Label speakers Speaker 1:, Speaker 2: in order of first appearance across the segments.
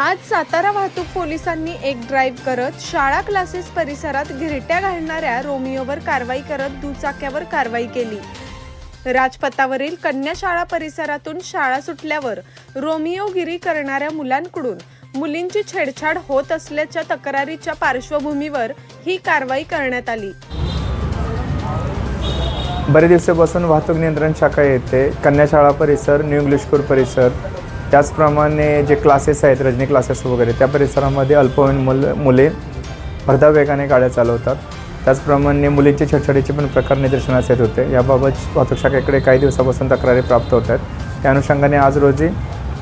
Speaker 1: आज सातारा वाहतूक पोलिसांनी एक ड्राईव्ह करत शाळा क्लासेस परिसरात घिरट्या घालणाऱ्या रोमिओवर कारवाई करत दुचाक्यावर कारवाई केली. राजपथावरील कन्या शाळा परिसरातून शाळा सुटल्यावर रोमिओगिरी करणाऱ्या मुलांकडून मुलींची छेडछाड होत असल्याच्या तक्रारीच्या पार्श्वभूमीवर ही कारवाई करण्यात आली.
Speaker 2: बरे दिवसापासून वाहतूक नियंत्रण शाखा येते कन्या शाळा परिसर न्यू इंग्लिश स्कूल परिसर त्याचप्रमाणे जे क्लासेस आहेत रजनी क्लासेस वगैरे त्या परिसरामध्ये अल्पवयीन मुल मुले अर्धा वेगाने गाड्या चालवतात. त्याचप्रमाणे मुलींचे छेडछाडीचे पण प्रकार निदर्शनास येत होते. याबाबत वाहतूक शाखेकडे काही दिवसापासून तक्रारी प्राप्त होत आहेत. त्या अनुषंगाने आज रोजी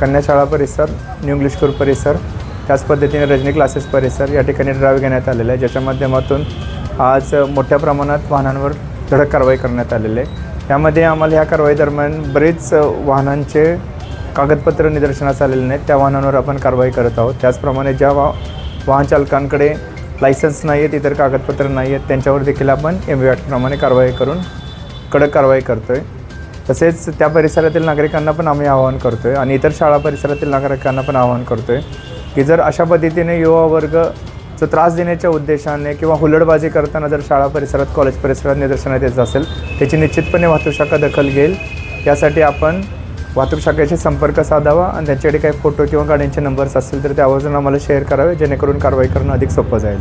Speaker 2: कन्याशाळा परिसर न्यू इंग्लिश स्कूल परिसर त्याच पद्धतीने रजनी क्लासेस परिसर या ठिकाणी ड्राईव्ह घेण्यात आलेला आहे ज्याच्या माध्यमातून आज मोठ्या प्रमाणात वाहनांवर धडक कारवाई करण्यात आलेली आहे. यामध्ये आम्हाला ह्या कारवाई दरम्यान बरेच वाहनांचे कागदपत्र निदर्शनास आलेले नाहीत. त्या वाहनांवर आपण कारवाई करत आहोत. त्याचप्रमाणे ज्या वा वाहन चालकांकडे लायसन्स नाही आहेत इतर कागदपत्र नाही आहेत त्यांच्यावर देखील आपण एम व्ही ॲक्टप्रमाणे कारवाई करून कडक कारवाई करतो आहे तसेच त्या परिसरातील नागरिकांना पण आम्ही आवाहन करतो आहे आणि इतर शाळा परिसरातील नागरिकांना पण आवाहन करतो आहे की जर अशा पद्धतीने युवा वर्ग जो त्रास देण्याच्या उद्देशाने किंवा हुलडबाजी करताना जर शाळा परिसरात कॉलेज परिसरात निदर्शनात येत असेल त्याची निश्चितपणे वाहतूक शाखा दखल घेईल. यासाठी आपण वाहतूक शाखेशी संपर्क साधावा आणि त्यांच्याकडे काही फोटो किंवा गाड्यांचे नंबर्स असतील तर त्यावरून आम्हाला शेअर करावे जेणेकरून कारवाई करणं अधिक सोपं जाईल.